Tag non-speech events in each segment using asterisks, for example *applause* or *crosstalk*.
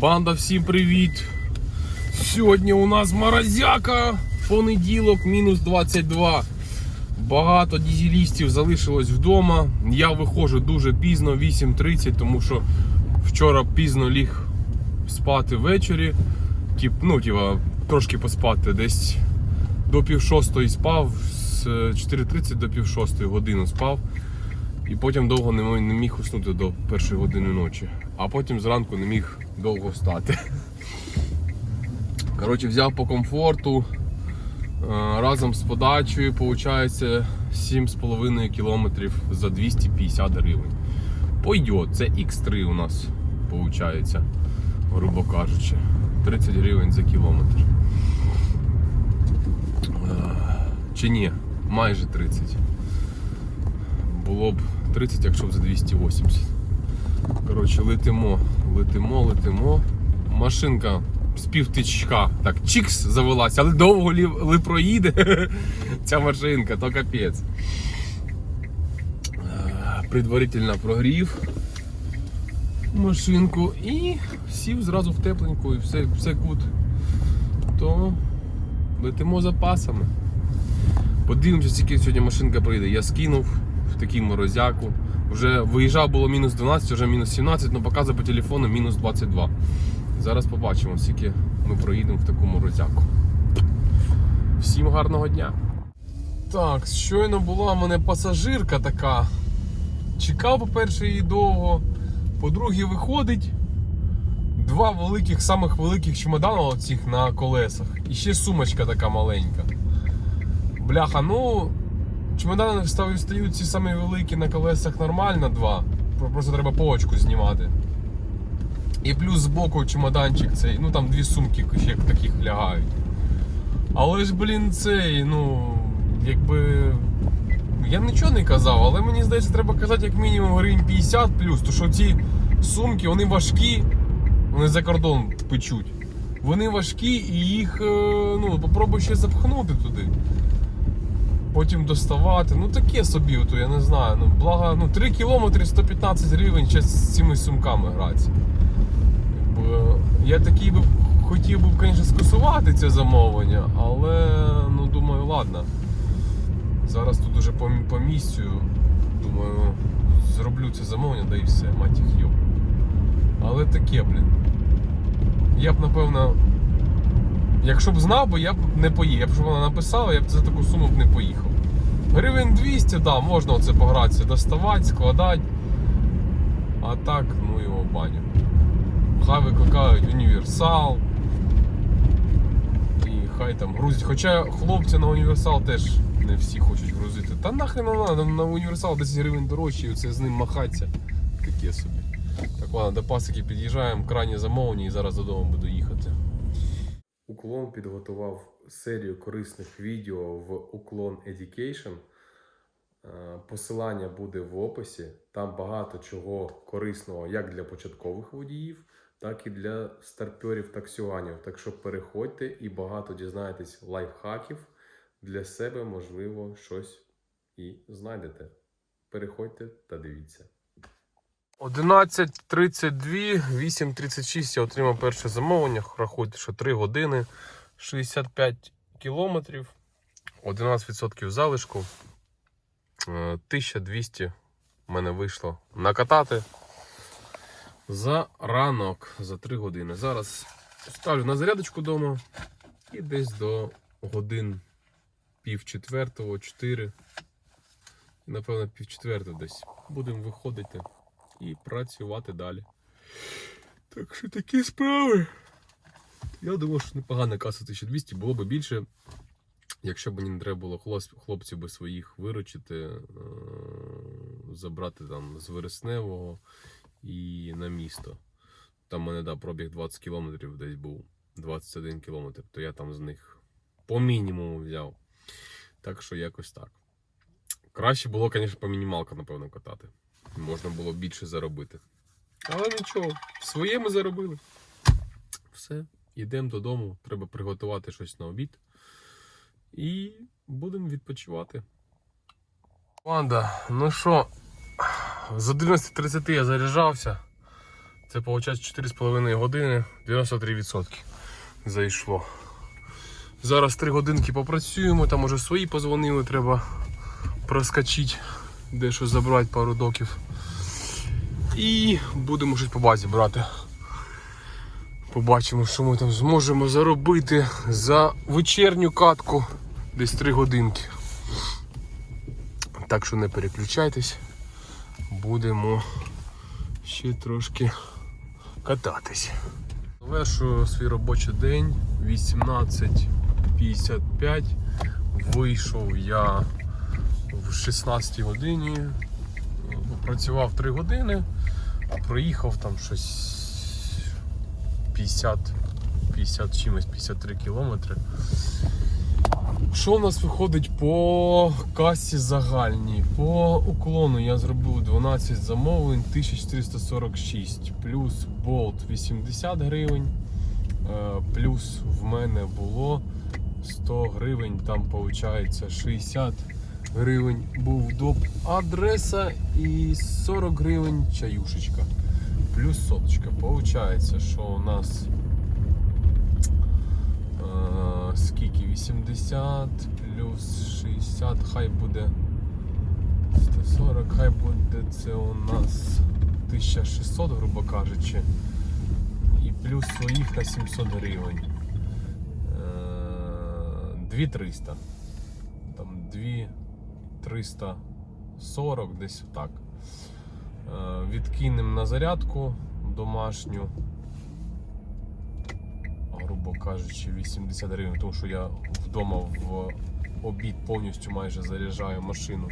Банда, всім привіт! Сьогодні у нас морозяка, понеділок, мінус 22. Багато дізелістів залишилось вдома. Я виходжу дуже пізно, 8.30, тому що вчора пізно ліг спати ввечері. Тип, ну, типа, трошки поспати, десь до пів шостої спав, з 4.30 до пів шостої годину спав. І потім довго не міг уснути до першої години ночі. А потім зранку не міг довго встати. Коротше, взяв по комфорту. е, Разом з подачею виходить 7,5 кілометрів за 250 гривень. Пойдет, це X3 у нас виходить, грубо кажучи. 30 гривень за кілометр. Е, Чи ні, майже 30 було б 30, якщо б за 280. Коротше, летимо, летимо, летимо. Машинка з півтичка так чікс завелася, але довго лі, ли проїде *laughs* ця машинка, то капець. Е, Предварительно прогрів машинку і сів зразу в тепленьку і все, все гуд. То летимо запасами. Подивимося, скільки сьогодні машинка прийде. Я скинув в такий морозяку. Вже виїжджав було мінус 12, вже мінус 17, але показує по телефону мінус 22. Зараз побачимо, скільки ми проїдемо в таку морозяку. Всім гарного дня! Так, щойно була в мене пасажирка така. Чекав, по-перше, її довго. По-друге, виходить два великих, самих великих чемодана оцих на колесах. І ще сумочка така маленька. Бляха, ну. Чемодани встаю- встають ці самі великі на колесах нормально, два. Просто треба полочку знімати. І плюс збоку чемоданчик цей, ну там дві сумки ще таких лягають. Але ж, блін, цей, ну, якби. Я нічого не казав, але мені здається, треба казати як мінімум гривень 50 плюс, то що ці сумки, вони важкі, вони за кордон печуть. Вони важкі і їх, е, ну, попробуй ще запхнути туди потім доставати. Ну таке собі, ото, я не знаю. Ну, благо, ну 3 кілометри 115 гривень ще з цими сумками гратися. Я такий би хотів би, звісно, скасувати це замовлення, але ну думаю, ладно. Зараз тут уже по, по місцю. Думаю, зроблю це замовлення, да і все, мать їх йоб. Але таке, блін. Я б напевно. Якщо б знав, би, я б не поїхав. Якщо б вона написала, я б за таку суму б не поїхав. Гривень 200, так, да, можна оце погратися, доставати, складати. А так, ну його баню. Хай викликають універсал. І хай там грузять. Хоча хлопці на універсал теж не всі хочуть грузити. Та нахрен надо, на універсал 10 гривень дорожче, і це з ним махатися. Таке собі. Так ладно, до пасики під'їжджаємо, крайнє замовлення і зараз додому буду їхати. Уклон підготував серію корисних відео в Уклон Education. Е, Посилання буде в описі. Там багато чого корисного як для початкових водіїв, так і для старперів таксюванів. Так що переходьте і багато дізнаєтесь лайфхаків для себе, можливо, щось і знайдете. Переходьте та дивіться. 11.32, 8.36 я отримав перше замовлення. Рахуйте, що 3 години, 65 кілометрів, 11% залишку. Е, 1200 в мене вийшло накатати за ранок, за 3 години. Зараз ставлю на зарядочку вдома і десь до годин пів четвертого, 4. Напевно, пів четвертого десь. Будемо виходити і працювати далі. Так що такі справи. Я думав, що непогана каса 1200, було б більше, якщо б мені не треба було хлоп- хлопців би своїх виручити, е, забрати там з вересневого і на місто. Там мене да, пробіг 20 кілометрів десь був, 21 кілометр, то я там з них по мінімуму взяв. Так що якось так. Краще було, звісно, по мінімалка, напевно, катати. Можна було більше заробити. Але нічого, своє ми заробили. Все, йдемо додому, треба приготувати щось на обід. І будемо відпочивати. Панда, ну що, з 11.30 я заряджався. Це виходить 4,5 години, 93% зайшло. Зараз 3 годинки попрацюємо, там уже свої позвонили, треба проскочити, дещо забрати пару доків. І будемо щось по базі брати. Побачимо, що ми там зможемо заробити за вечірню катку десь 3 годинки. Так що не переключайтесь, будемо ще трошки кататись. Завершую свій робочий день 18.55. Вийшов я в 16 годині, попрацював 3 години, проїхав там щось 50, 50 чимось, 53 кілометри. Що у нас виходить по касі загальній? По уклону я зробив 12 замовлень 1446, плюс болт 80 гривень, е, плюс в мене було 100 гривень, там виходить 60 гривень був доп адреса і 40 гривень чаюшечка. Плюс соточка. Получається, що у нас е, скільки? 80 плюс 60, хай буде 140, хай буде це у нас 1600, грубо кажучи. І плюс своїх на 700 гривень. Е, 2300. Там 2340, десь так. Е, Відкинемо на зарядку домашню грубо кажучи, 80 гривень, тому що я вдома в обід повністю майже заряджаю машину.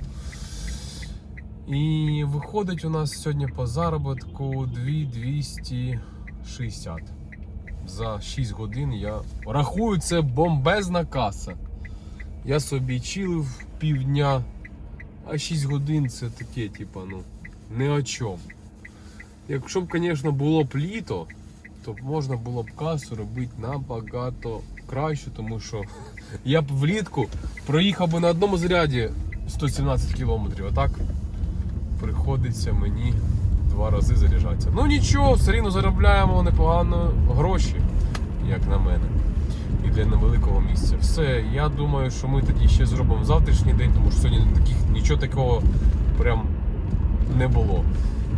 І виходить у нас сьогодні по заробітку 2260. За 6 годин я рахую, це бомбезна каса. Я собі чилив півдня, а 6 годин це таке, типа, ну, не о чому. Якщо б, звісно, було б літо, то можна було б касу робити набагато краще, тому що *laughs* я б влітку проїхав би на одному заряді 117 кілометрів, а так приходиться мені два рази заряджатися. Ну нічого, все рівно заробляємо непогано гроші, як на мене. Для невеликого місця. Все, я думаю, що ми тоді ще зробимо завтрашній день, тому що сьогодні таких, нічого такого прям не було.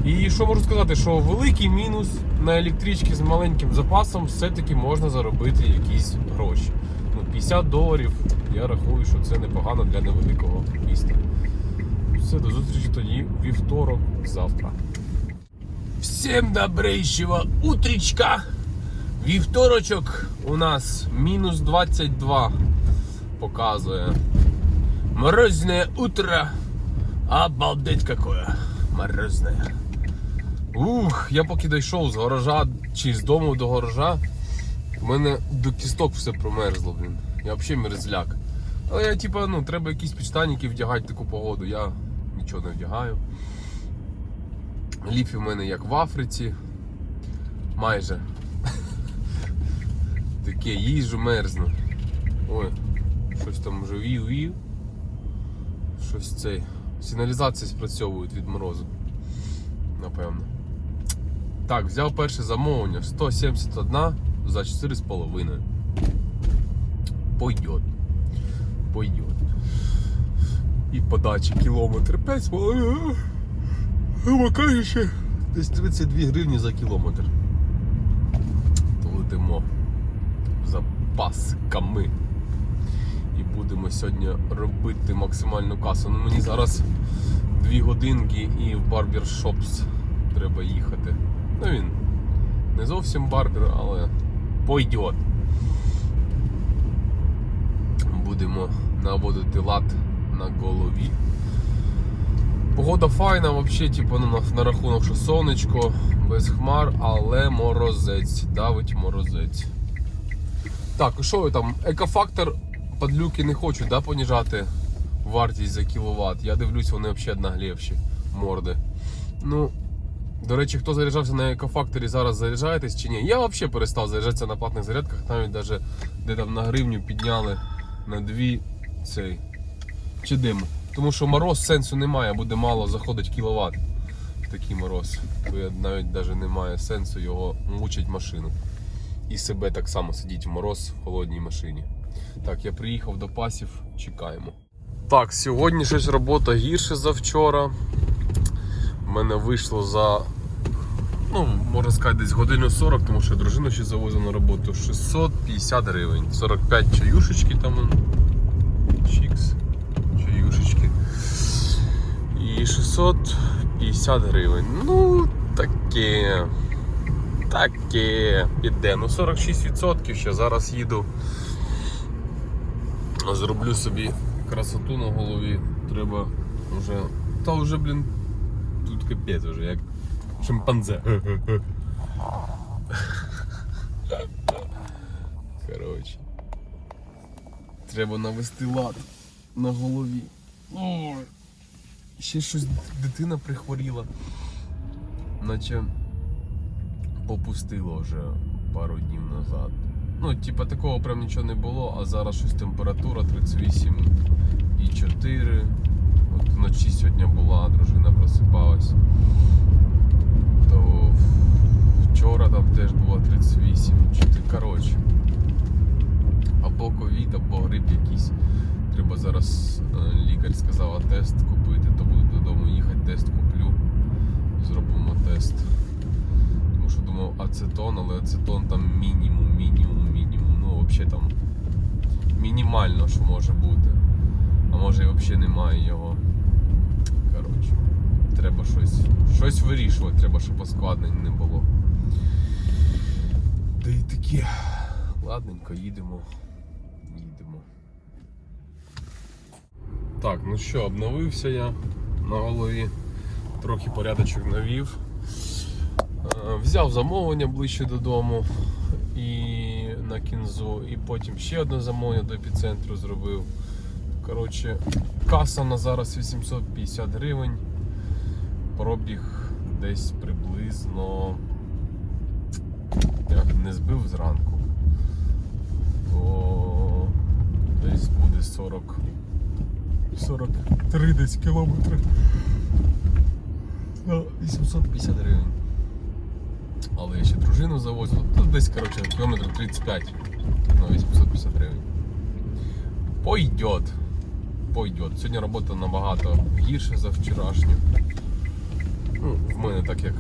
І що можу сказати, що великий мінус на електричці з маленьким запасом все-таки можна заробити якісь гроші. Ну, 50 доларів, я рахую, що це непогано для невеликого міста. Все, до зустрічі тоді вівторок завтра. Всім добрейшего утречка! Вівторочок у нас мінус 22 показує. Морозне утро. Обалдеть какое морозне. Ух, я поки дійшов з гаража чи з дому до гаража, в мене до кісток все промерзло, блін. Я взагалі мерзляк. Але я типа, ну, треба якісь підштанники вдягати таку погоду. Я нічого не вдягаю. Ліфі в мене як в Африці. Майже. Таке їжу мерзну. Ой, щось там вже вів-вів. Щось цей. Сигналізації спрацьовують від морозу. Напевно. Так, взяв перше замовлення 171 за 4,5. Пойдет. Пойдет. І подача кілометр 5,5. Грубо десь 32 гривні за кілометр. То летимо запасками. І будемо сьогодні робити максимальну касу. Ну мені зараз 2 годинки і в барбершопс треба їхати. Ну він не зовсім барбер, але пойдет. Будемо наводити лад на голові. Погода файна, взагалі, типу, ну, на, на рахунок, що сонечко, без хмар, але морозець. Давить морозець. Так, що ви там? Екофактор подлюки не хочуть да, поніжати вартість за кіловат. Я дивлюсь, вони взагалі наглівші морди. Ну, до речі, хто заряджався на екофакторі, зараз заряджаєтесь чи ні? Я взагалі перестав заряджатися на платних зарядках, навіть даже, де там на гривню підняли на дві цей чи дим. Тому що мороз сенсу немає, буде мало заходить кіловат. такий мороз, то я навіть навіть немає сенсу його мучить машину. І себе так само сидіть в мороз в холодній машині. Так, я приїхав до пасів, чекаємо. Так, сьогодні щось робота гірше за вчора. У мене вийшло за, ну, можна сказати, десь годину 40, тому що дружину ще завозив на роботу 650 гривень. 45 чаюшечки там. Чікс. Чаюшечки. І 650 гривень. Ну, таке. Таке. Піде. Ну 46% ще зараз їду. Зроблю собі красоту на голові. Треба вже. Та вже, блін, тут капець вже, як шимпанзе. Коротше. Треба навести лад на голові. Ще щось дитина прихворіла. Наче попустило вже пару днів назад. Ну, типа такого прям нічого не було, а зараз щось температура 38 і 4. От вночі сьогодні була, дружина просипалась. То вчора там теж було 38. Чи коротше. Або ковід, або грип якийсь. Треба зараз е, лікар сказала тест купити, то буду додому їхати, тест куплю. Зробимо тест. Тому що ацетон, але ацетон там мінімум, мінімум, мінімум. Ну, взагалі там мінімально, що може бути. А може і взагалі немає його. Коротше, треба щось, щось вирішувати, треба, щоб ускладнень не було. Та й таке. Ладненько, їдемо. Їдемо. Так, ну що, обновився я на голові, трохи порядочок навів. Е, Взяв замовлення ближче додому і на кінзу, і потім ще одне замовлення до епіцентру зробив. Коротше, каса на зараз 850 гривень. Пробіг десь приблизно. Я не збив зранку, то десь буде 40 43 десь кілометри. На 850 гривень. Але я ще дружину завозив. Тут десь, коротше, кілометр 35 на 850 гривень. Пойдет. Пойдет. Сьогодні робота набагато гірше за вчорашню. Ну, в мене так як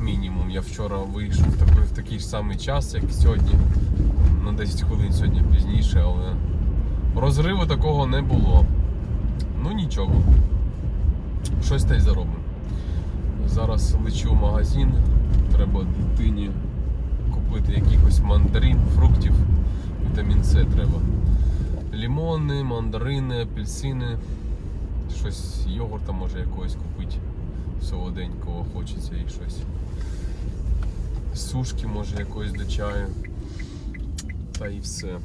мінімум. Я вчора вийшов в такий, в такий ж самий час, як сьогодні. На 10 хвилин сьогодні пізніше, але розриву такого не було. Ну нічого. Щось та й заробимо. Зараз лечу в магазин. Треба дитині купити якихось мандарин, фруктів. Вітамін С треба. Лімони, мандарини, апельсини. Щось йогурта може якогось купити. Солоденького хочеться і щось. Сушки може якоїсь до чаю. Та і все.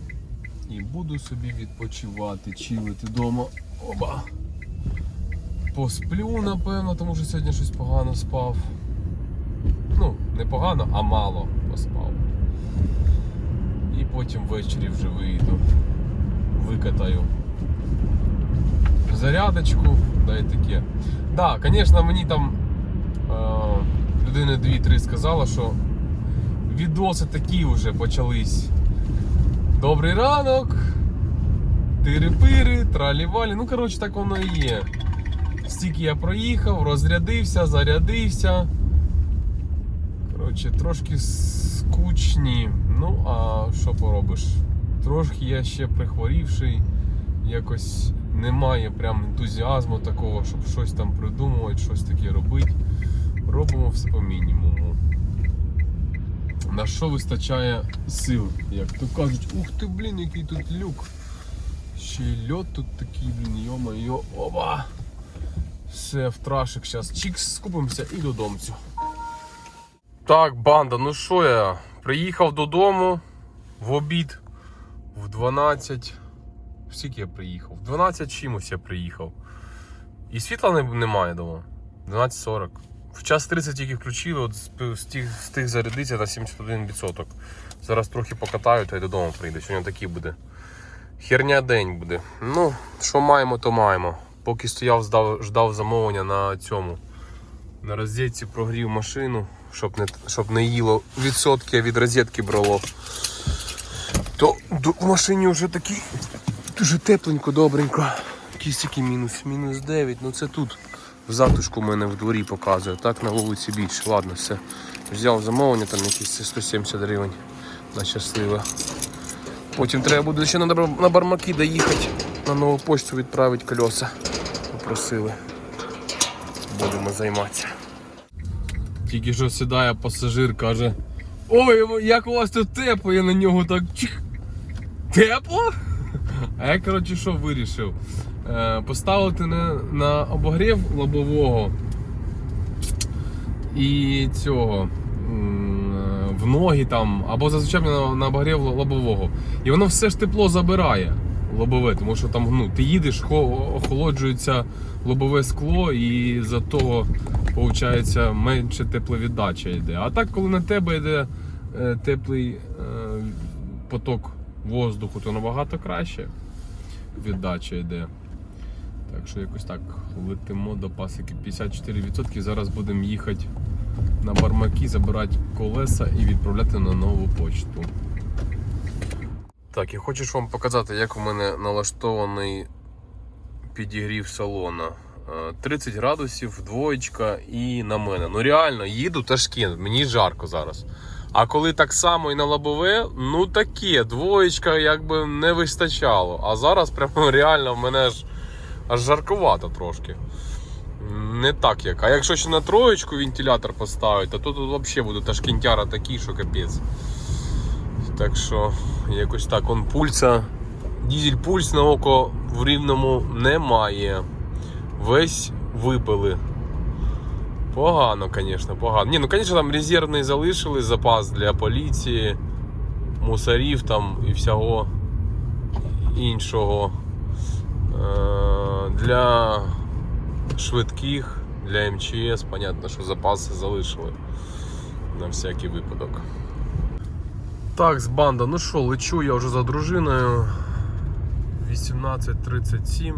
І буду собі відпочивати, чилити вдома. Оба. Посплю, напевно, тому що сьогодні щось погано спав. Ну, не погано, а мало поспав. І потім ввечері вже вийду. Викатаю зарядочку, да і таке. Да, звісно, мені там е, людини 2-3 сказала, що відоси такі вже почались. Добрий ранок, тири-пири, тралі-валі. Ну, коротше, так воно і є. Стільки я проїхав, розрядився, зарядився. Коротше, трошки скучні. Ну, а що поробиш? Трошки я ще прихворівший, якось немає прям ентузіазму такого, щоб щось там придумувати, щось таке робити. Робимо все по мінімуму. На що вистачає сил? Як то кажуть, ух ти, блін, який тут люк. Ще й льот тут такий, блін, йо-моє, оба! Все, в трашик зараз чікс, скупимося і додому. Так, банда, ну що я? Приїхав додому в обід в 12. Скільки я приїхав? В 12 чимось я приїхав. І світла не- немає вдома. 12.40. В час 30 тільки включили, от встиг, встиг зарядитися на 71%. Зараз трохи покатаю, та й додому прийду. Сьогодні такий буде. Херня день буде. Ну, що маємо, то маємо. Поки стояв, здав, ждав замовлення на цьому. На розетці прогрів машину, щоб не, щоб не їло відсотки, а від розетки брало. То в машині вже такий дуже тепленько, добренько. Такий мінус, мінус 9. Ну це тут в затушку в мене в дворі показує. Так на вулиці більше. Ладно, все. Взяв замовлення, там якісь 170 гривень на щасливе. Потім треба буде ще на, на бармаки доїхати, на нову почту відправити кольоса. Попросили. Будемо займатися. Тільки що сідає пасажир, каже: Ой, як у вас тут тепло, я на нього так чих. Тепло? А я, коротше, що вирішив? Е, поставити на, на обогрів лобового і цього е, в ноги там, або зазвичай на, на обогрів лобового. І воно все ж тепло забирає лобове, тому що там ну, ти їдеш, хо- охолоджується лобове скло, і за того виходить менше тепловіддача йде. А так, коли на тебе йде е, теплий е, поток воздуху, то набагато краще віддача йде. Так що якось так летимо до пасики 54%. Зараз будемо їхати на бармаки, забирати колеса і відправляти на нову почту. Так, я хочу вам показати, як у мене налаштований підігрів салона. Е, 30 градусів, двоєчка і на мене. Ну реально, їду Ташкент, мені жарко зараз. А коли так само і на лобове, ну таке, двоєчка якби не вистачало. А зараз прямо *laughs* реально в мене аж, аж жаркувато трошки. Не так як. А якщо ще на троєчку вентилятор поставити, то тут взагалі буде ташкентяра такий, що капець. Так що якось так он пульса. Дізель пульс на око в рівному немає. Весь випили. Погано, звісно, погано. Ні, ну звісно, там резервний залишили запас для поліції, мусорів там і всього іншого. Е, Для швидких, для МЧС, понятно, що запаси залишили на всякий випадок. Так, з банда, ну що, лечу я вже за дружиною. 18.37.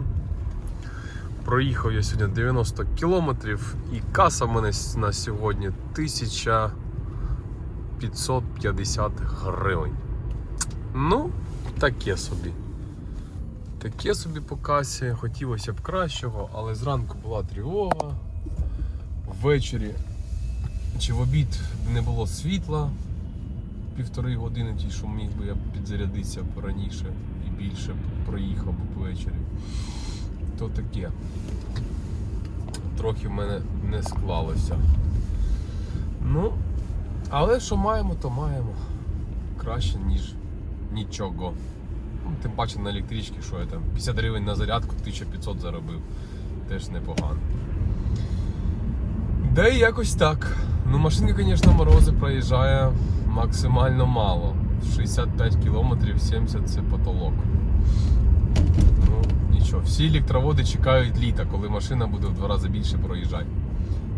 Проїхав я сьогодні 90 кілометрів і каса в мене на сьогодні 1550 гривень. Ну, таке собі. Таке собі по касі. Хотілося б кращого, але зранку була тривога. Ввечері чи в обід не було світла півтори години, ті, що міг би я підзарядитися раніше і більше проїхав би ввечері. То таке. Трохи в мене не склалося. Ну, але що маємо, то маємо. Краще, ніж нічого. Ну, Тим паче на електричці, що я там 50 гривень на зарядку, 1500 заробив. Теж непогано. Да і якось так. Ну, машинка, звісно, морози проїжджає максимально мало. 65 кілометрів 70 це потолок. Ну, нічого. Всі електроводи чекають літа, коли машина буде в два рази більше проїжджати.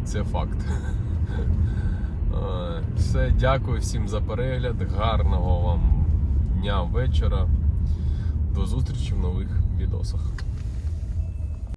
Це факт. *laughs* Все, дякую всім за перегляд. Гарного вам дня, вечора. До зустрічі в нових відосах.